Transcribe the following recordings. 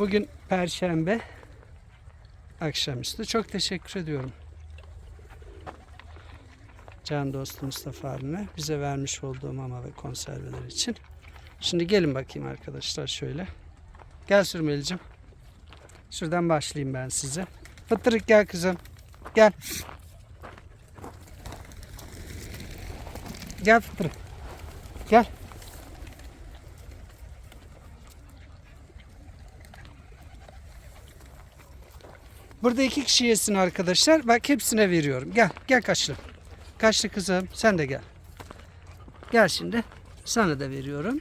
Bugün Perşembe akşamüstü. Çok teşekkür ediyorum. Can dostu Mustafa abime bize vermiş olduğu mama ve konserveler için. Şimdi gelin bakayım arkadaşlar şöyle. Gel Sürmelicim. Şuradan başlayayım ben size. Fıttırık gel kızım. Gel. Gel Fıttırık. Gel. Burada iki kişi yesin arkadaşlar. Bak hepsine veriyorum. Gel. Gel kaşlı. Kaşlı kızım. Sen de gel. Gel şimdi. Sana da veriyorum.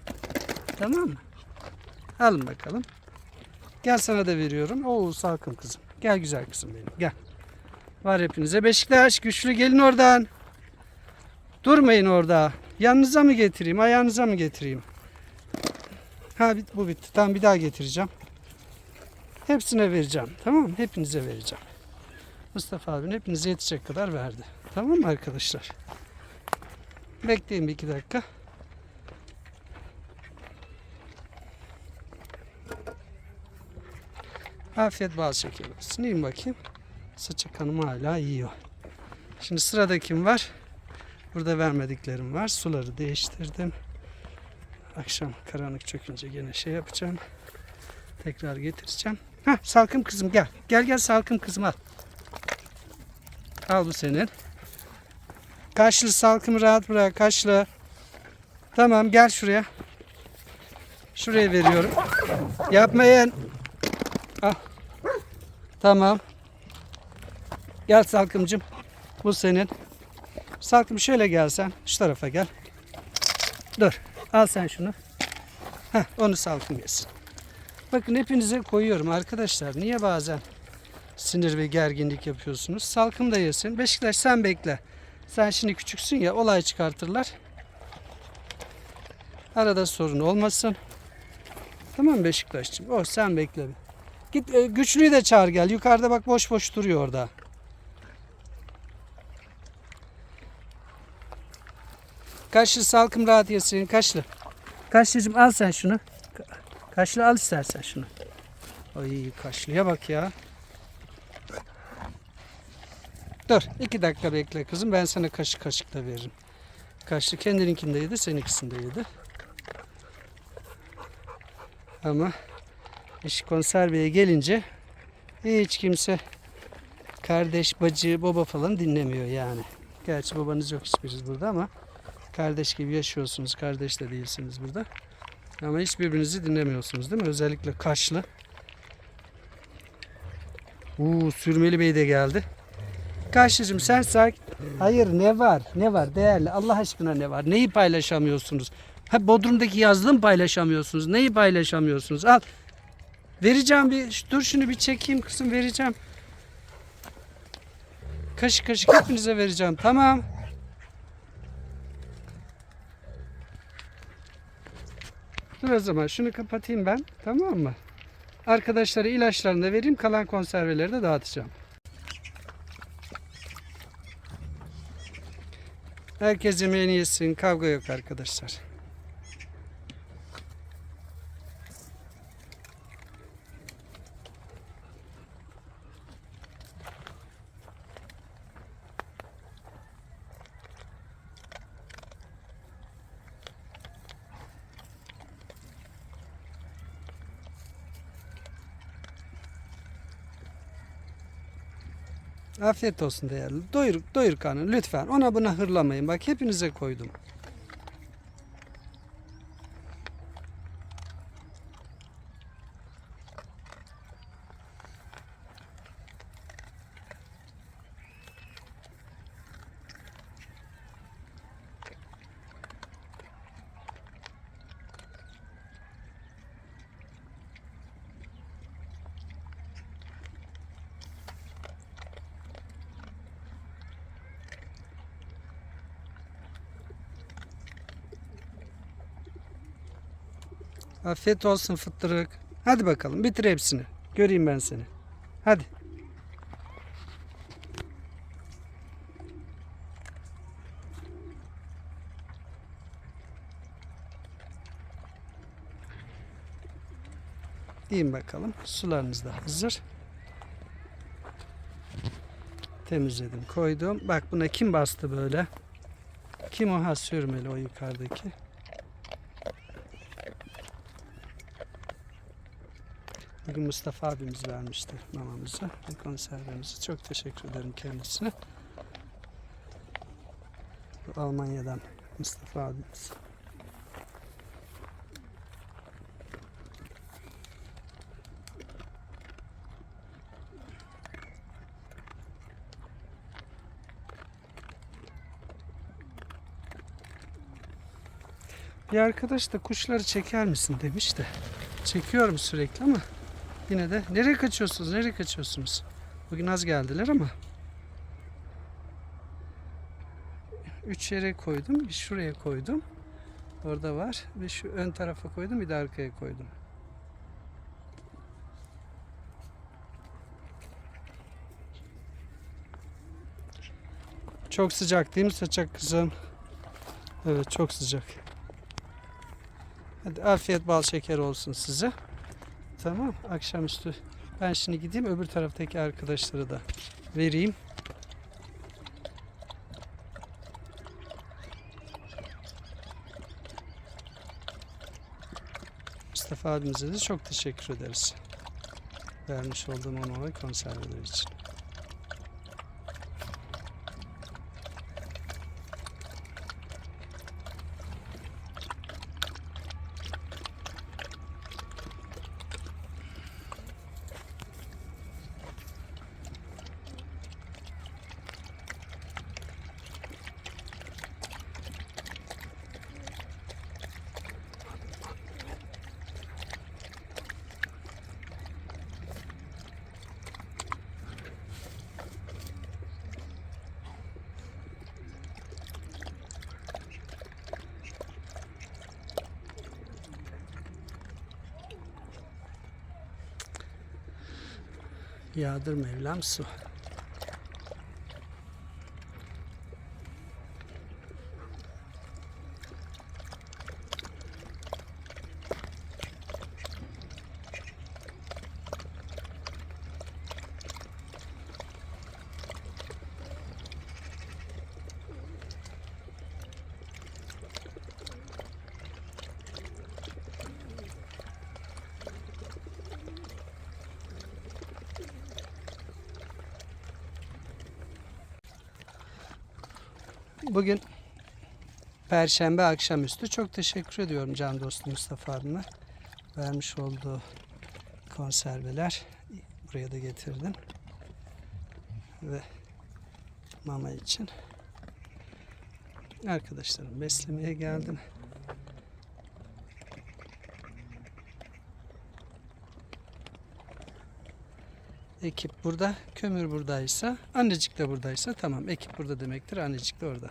Tamam mı? Alın bakalım. Gel sana da veriyorum. Oo salkım kızım. Gel güzel kızım benim. Gel. Var hepinize. Beşiktaş güçlü gelin oradan. Durmayın orada. Yanınıza mı getireyim? Ayağınıza mı getireyim? Ha bu bitti. Tamam bir daha getireceğim. Hepsine vereceğim. Tamam mı? Hepinize vereceğim. Mustafa abin hepinize yetecek kadar verdi. Tamam mı arkadaşlar? Bekleyin bir iki dakika. Afiyet bal şeker olsun. Yiyin bakayım. Saçak hanım hala yiyor. Şimdi sırada kim var? Burada vermediklerim var. Suları değiştirdim. Akşam karanlık çökünce gene şey yapacağım. Tekrar getireceğim. Hah salkım kızım gel. Gel gel salkım kızım al. Al bu senin. Kaşlı salkımı rahat bırak kaşlı. Tamam gel şuraya. Şuraya veriyorum. Yapmayın. Al. Tamam. Gel salkımcım. Bu senin. Salkım şöyle gelsen. Şu tarafa gel. Dur. Al sen şunu. Heh, onu salkım yesin. Bakın hepinize koyuyorum arkadaşlar. Niye bazen sinir ve gerginlik yapıyorsunuz? Salkım da yesin. Beşiktaş sen bekle. Sen şimdi küçüksün ya olay çıkartırlar. Arada sorun olmasın. Tamam mı Beşiktaş'cığım? Oh sen bekle. Git e, güçlüyü de çağır gel. Yukarıda bak boş boş duruyor orada. Kaşlı salkım rahat yesin. Kaşlı. Kaşlıcığım al sen şunu. Ka- Kaşlı al istersen şunu. Ay kaşlıya bak ya. Dur iki dakika bekle kızım. Ben sana kaşık kaşıkla veririm. Kaşlı kendininkinde yedi, seninkisinde yedi. Ama iş konserveye gelince hiç kimse kardeş, bacı, baba falan dinlemiyor yani. Gerçi babanız yok hiçbiriniz burada ama kardeş gibi yaşıyorsunuz. Kardeş de değilsiniz burada. Ama hiç birbirinizi dinlemiyorsunuz değil mi? Özellikle Kaşlı. Uuu Sürmeli Bey de geldi. Kaşlıcığım sen sakin. Hayır ne var? Ne var değerli? Allah aşkına ne var? Neyi paylaşamıyorsunuz? Ha Bodrum'daki yazılım paylaşamıyorsunuz. Neyi paylaşamıyorsunuz? Al. Vereceğim bir dur şunu bir çekeyim kızım vereceğim. Kaşık kaşık hepinize vereceğim. Tamam. Dur o zaman şunu kapatayım ben. Tamam mı? Arkadaşlara ilaçlarını da vereyim. Kalan konserveleri de dağıtacağım. Herkes yemeğini yesin. Kavga yok arkadaşlar. Afiyet olsun değerli. Doyur, doyur karnını lütfen. Ona buna hırlamayın. Bak hepinize koydum. Afiyet olsun fıttırık. Hadi bakalım bitir hepsini. Göreyim ben seni. Hadi. Yiyin bakalım. Sularınız da hazır. Temizledim, koydum. Bak buna kim bastı böyle? Kim o? Ha sürmeli o yukarıdaki. Bugün Mustafa abimiz vermişti mamamızı, konservemizi. Çok teşekkür ederim kendisine. Bu Almanya'dan Mustafa abimiz. Bir arkadaş da kuşları çeker misin demiş de. Çekiyorum sürekli ama yine de nereye kaçıyorsunuz? Nereye kaçıyorsunuz? Bugün az geldiler ama. Üç yere koydum. Bir şuraya koydum. Orada var. Bir şu ön tarafa koydum. Bir de arkaya koydum. Çok sıcak değil mi saçak kızım? Evet çok sıcak. Hadi afiyet bal şeker olsun size. Tamam akşamüstü. Ben şimdi gideyim öbür taraftaki arkadaşları da vereyim. Mustafa abimize de çok teşekkür ederiz. Vermiş olduğum ve konserveler için. Yağdır Mevlam su. Bugün Perşembe akşamüstü. Çok teşekkür ediyorum can dostum Mustafa abime. Vermiş olduğu konserveler. Buraya da getirdim. Ve mama için. Arkadaşlarım beslemeye geldim. Ekip burada, kömür buradaysa, annecik de buradaysa tamam. Ekip burada demektir, annecik de orada.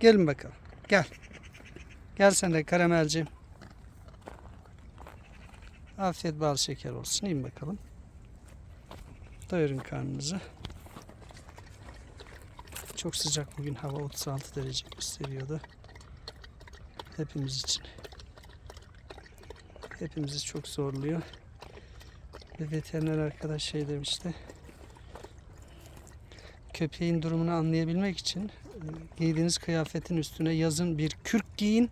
Gelin bakalım. Gel. Gel sen de karamelciğim. Afiyet bal şeker olsun. İn bakalım. Doyurun karnınızı. Çok sıcak bugün hava 36 derece gösteriyordu. Hepimiz için. Hepimizi çok zorluyor. Bir veteriner arkadaş şey demişti. Köpeğin durumunu anlayabilmek için e, giydiğiniz kıyafetin üstüne yazın bir kürk giyin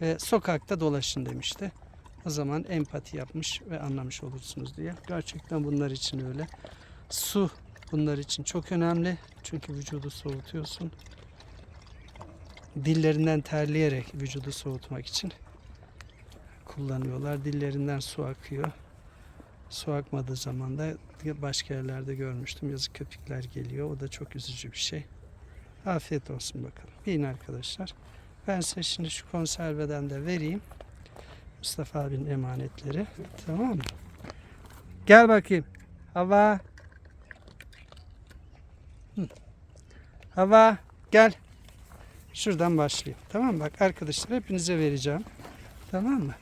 ve sokakta dolaşın demişti. O zaman empati yapmış ve anlamış olursunuz diye. Gerçekten bunlar için öyle. Su bunlar için çok önemli. Çünkü vücudu soğutuyorsun. Dillerinden terleyerek vücudu soğutmak için kullanıyorlar. Dillerinden su akıyor. Su akmadığı zaman da başka yerlerde görmüştüm. Yazık köpükler geliyor. O da çok üzücü bir şey. Afiyet olsun bakalım. Yiyin arkadaşlar. Ben size şimdi şu konserveden de vereyim. Mustafa abinin emanetleri. Tamam mı? Gel bakayım. Hava. Hava. Gel. Şuradan başlayayım. Tamam mı? Bak arkadaşlar hepinize vereceğim. Tamam mı?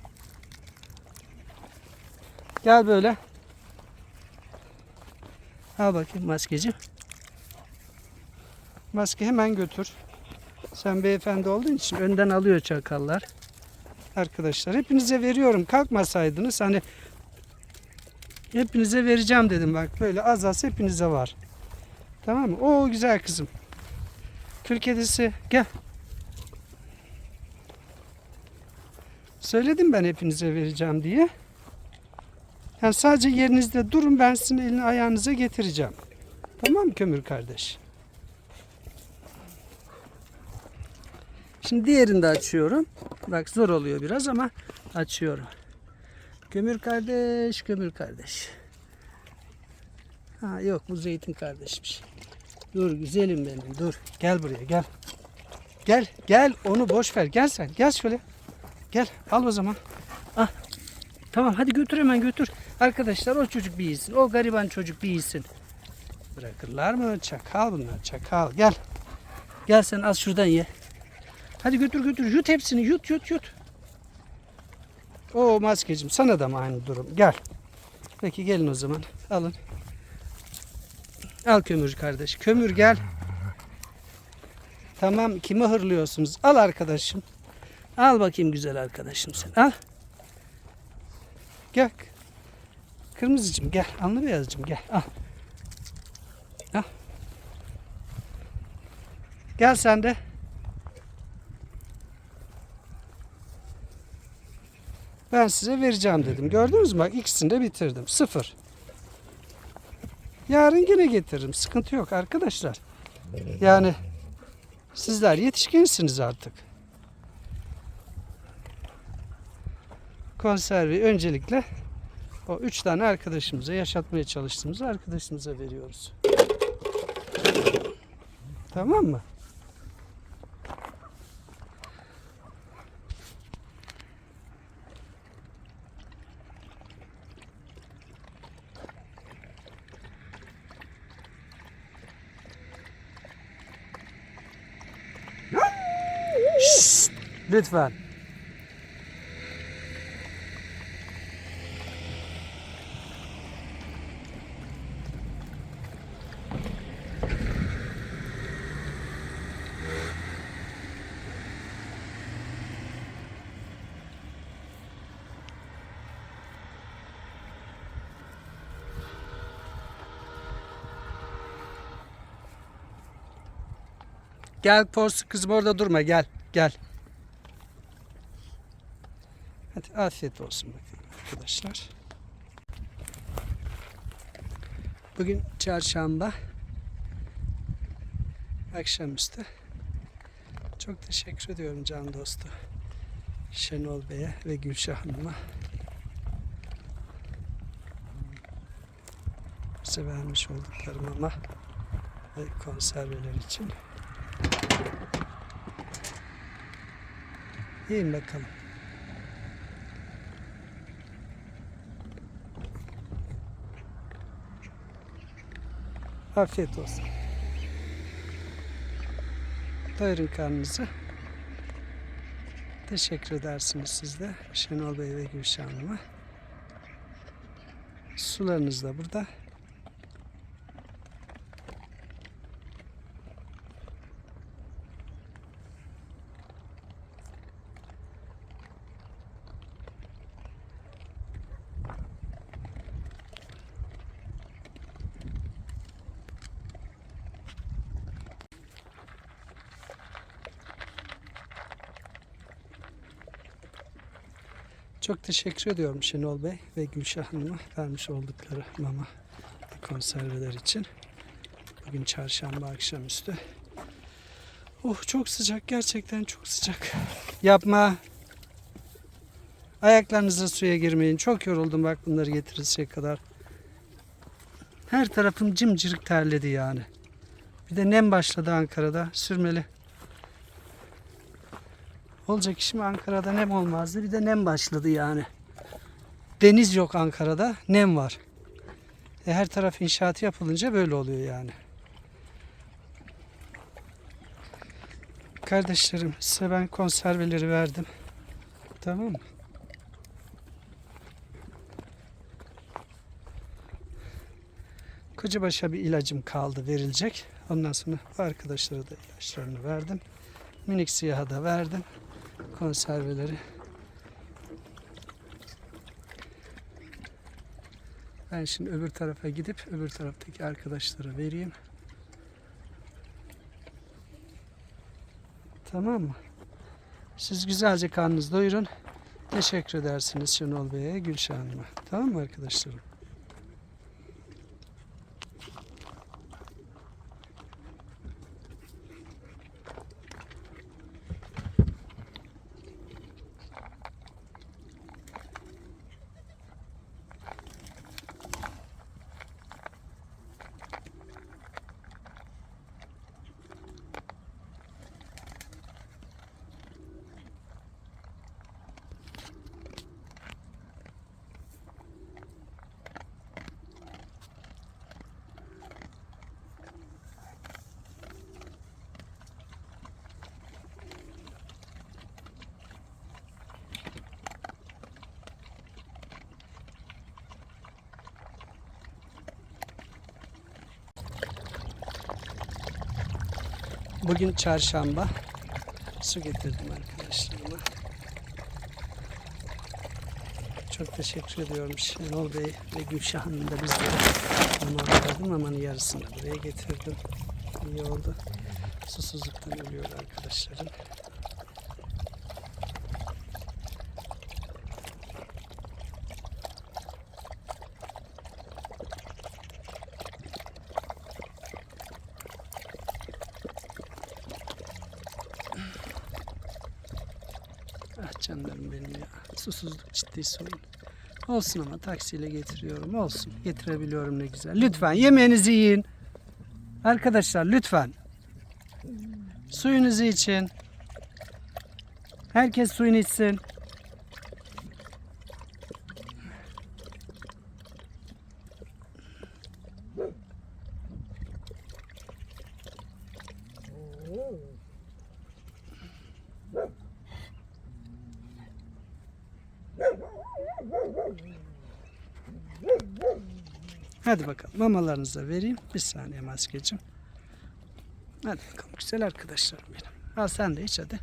Gel böyle. Al bakayım maskeci. Maske hemen götür. Sen beyefendi olduğun için önden alıyor çakallar. Arkadaşlar hepinize veriyorum. Kalkmasaydınız hani hepinize vereceğim dedim bak böyle az az hepinize var. Tamam mı? Oo güzel kızım. Kül kedisi gel. Söyledim ben hepinize vereceğim diye. Yani sadece yerinizde durun ben sizin elini ayağınıza getireceğim. Tamam mı kömür kardeş? Şimdi diğerini de açıyorum. Bak zor oluyor biraz ama açıyorum. Kömür kardeş, kömür kardeş. Ha yok bu zeytin kardeşmiş. Dur güzelim benim dur. Gel buraya gel. Gel gel onu boş ver. Gel sen gel şöyle. Gel al o zaman. Ah. Tamam hadi götür hemen götür. Arkadaşlar o çocuk bir iyisin. O gariban çocuk bir iyisin. Bırakırlar mı? Çakal bunlar çakal. Gel. Gel sen az şuradan ye. Hadi götür götür. Yut hepsini. Yut yut yut. O maskecim sana da mı aynı durum? Gel. Peki gelin o zaman. Alın. Al kömür kardeş. Kömür gel. Tamam kimi hırlıyorsunuz? Al arkadaşım. Al bakayım güzel arkadaşım sen. Al. Gel. Kırmızıcım gel. Anlı beyazcım gel. Al. Al. Gel sen de. Ben size vereceğim dedim. Gördünüz mü? Bak ikisini de bitirdim. Sıfır. Yarın yine getiririm. Sıkıntı yok arkadaşlar. Yani sizler yetişkinsiniz artık. Konservi öncelikle o üç tane arkadaşımıza yaşatmaya çalıştığımız arkadaşımıza veriyoruz. Tamam mı? Lütfen. Gel porsu kızım orada durma gel gel. Hadi afiyet olsun bakayım arkadaşlar. Bugün çarşamba. Akşamüstü. Çok teşekkür ediyorum can dostu. Şenol Bey'e ve Gülşah Hanım'a. Bize vermiş oldukları mama ve konserveler için. Yiyin bakalım. Afiyet olsun. Doyurun karnınızı. Teşekkür edersiniz siz de Şenol Bey ve Gülşah Hanım'a. Sularınız da burada. Çok teşekkür ediyorum Şenol Bey ve Gülşah Hanım'a vermiş oldukları mama ve konserveler için. Bugün çarşamba akşamüstü. Oh çok sıcak gerçekten çok sıcak. Yapma. Ayaklarınızla suya girmeyin. Çok yoruldum bak bunları getirecek kadar. Her tarafım cimcirik terledi yani. Bir de nem başladı Ankara'da sürmeli. Olacak iş Ankara'da nem olmazdı. Bir de nem başladı yani. Deniz yok Ankara'da. Nem var. E her taraf inşaat yapılınca böyle oluyor yani. Kardeşlerim size ben konserveleri verdim. Tamam mı? Kocabaş'a bir ilacım kaldı verilecek. Ondan sonra arkadaşlara da ilaçlarını verdim. Minik siyaha da verdim. Konserveleri. Ben şimdi öbür tarafa gidip öbür taraftaki arkadaşlara vereyim. Tamam mı? Siz güzelce karnınızı doyurun. Teşekkür edersiniz Şenol Bey'e, Gülşah Hanım'a. Tamam mı arkadaşlarım? Bugün çarşamba. Su getirdim arkadaşlarıma. Çok teşekkür ediyorum Şenol Bey ve Gülşah Hanım da bizlere aman verdim aman yarısını buraya getirdim. İyi oldu. Susuzluktan ölüyor arkadaşlarım. Ah canlarım benim ya. Susuzluk ciddi sorun. Olsun ama taksiyle getiriyorum. Olsun. Getirebiliyorum ne güzel. Lütfen yemeğinizi yiyin. Arkadaşlar lütfen. Suyunuzu için. Herkes suyunu içsin. Hadi bakalım mamalarınızı vereyim. Bir saniye maskeciğim. Hadi bakalım güzel arkadaşlarım benim. Al sen de iç hadi.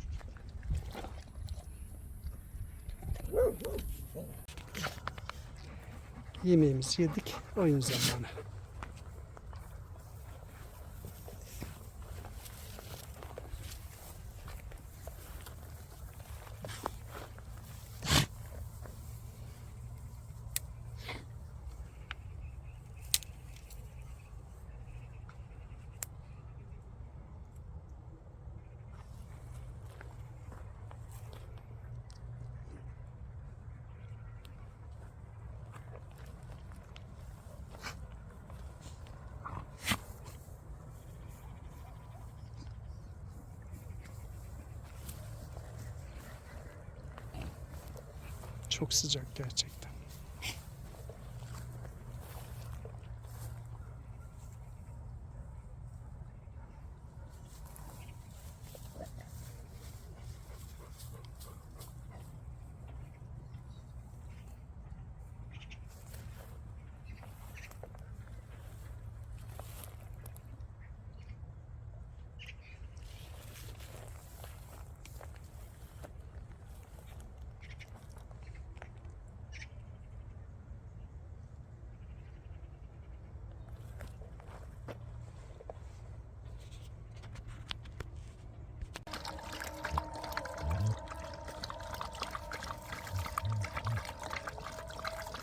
Yemeğimizi yedik. Oyun zamanı. Çok sıcak gerçekten.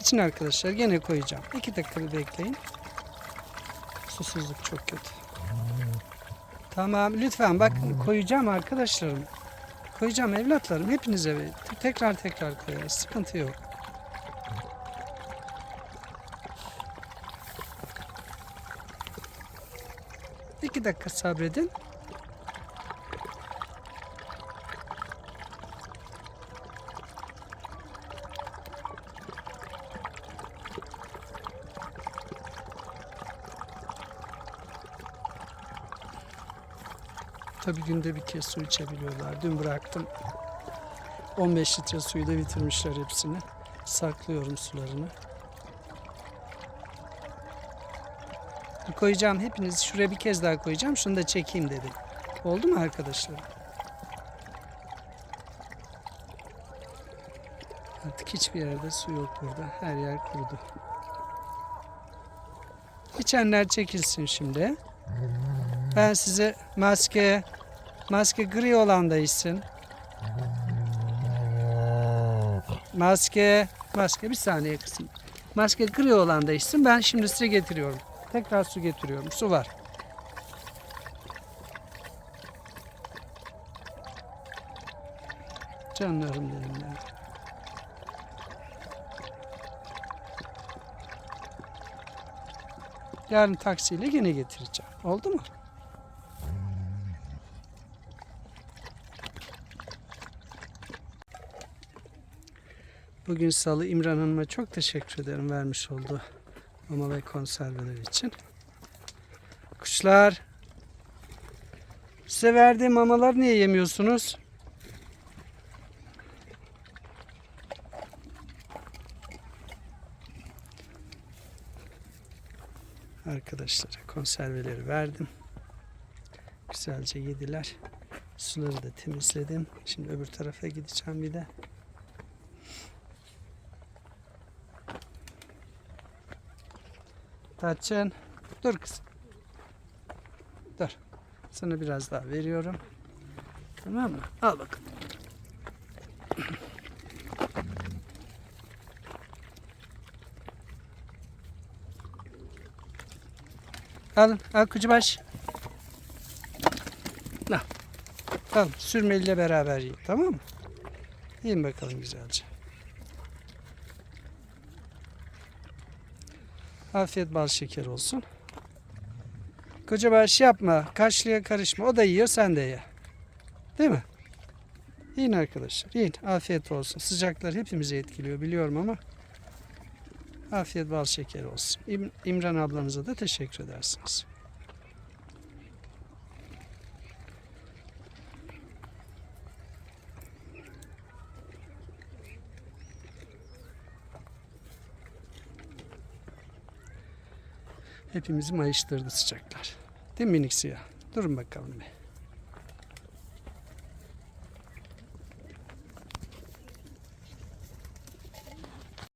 İçin arkadaşlar gene koyacağım. İki dakika bir bekleyin. Susuzluk çok kötü. Tamam lütfen bak koyacağım arkadaşlarım. Koyacağım evlatlarım hepinize tekrar tekrar koyarız. Sıkıntı yok. İki dakika sabredin. Tabii günde bir kez su içebiliyorlar. Dün bıraktım. 15 litre suyu da bitirmişler hepsini. Saklıyorum sularını. Koyacağım hepinizi şuraya bir kez daha koyacağım. Şunu da çekeyim dedim. Oldu mu arkadaşlar? Artık hiçbir yerde su yok burada. Her yer kurudu. İçenler çekilsin şimdi. Ben size maske maske gri olan da içsin. Maske maske bir saniye kısım. Maske gri olan da içsin. Ben şimdi size getiriyorum. Tekrar su getiriyorum. Su var. Canlarım benim ya. Yarın taksiyle yine getireceğim. Oldu mu? Bugün salı İmran Hanım'a çok teşekkür ederim vermiş olduğu mama ve konserveler için. Kuşlar size verdiğim mamalar niye yemiyorsunuz? Arkadaşlara konserveleri verdim. Güzelce yediler. Suları da temizledim. Şimdi öbür tarafa gideceğim bir de. Taçın. Dur kızım. Dur. Sana biraz daha veriyorum. Tamam mı? Al bakalım. Al, al kucubaş. Al. Al, sürmeliyle beraber yiyin, tamam mı? Yiyin bakalım güzelce. Afiyet bal şeker olsun. Kocabaş yapma, kaşlıya karışma. O da yiyor, sen de ye. Değil mi? Yiyin arkadaşlar, yiyin. Afiyet olsun. Sıcaklar hepimizi etkiliyor biliyorum ama afiyet bal şeker olsun. İm- İmran ablanıza da teşekkür edersiniz. Hepimizi mayıştırdı sıcaklar. Değil mi minik siyah? Durun bakalım bir.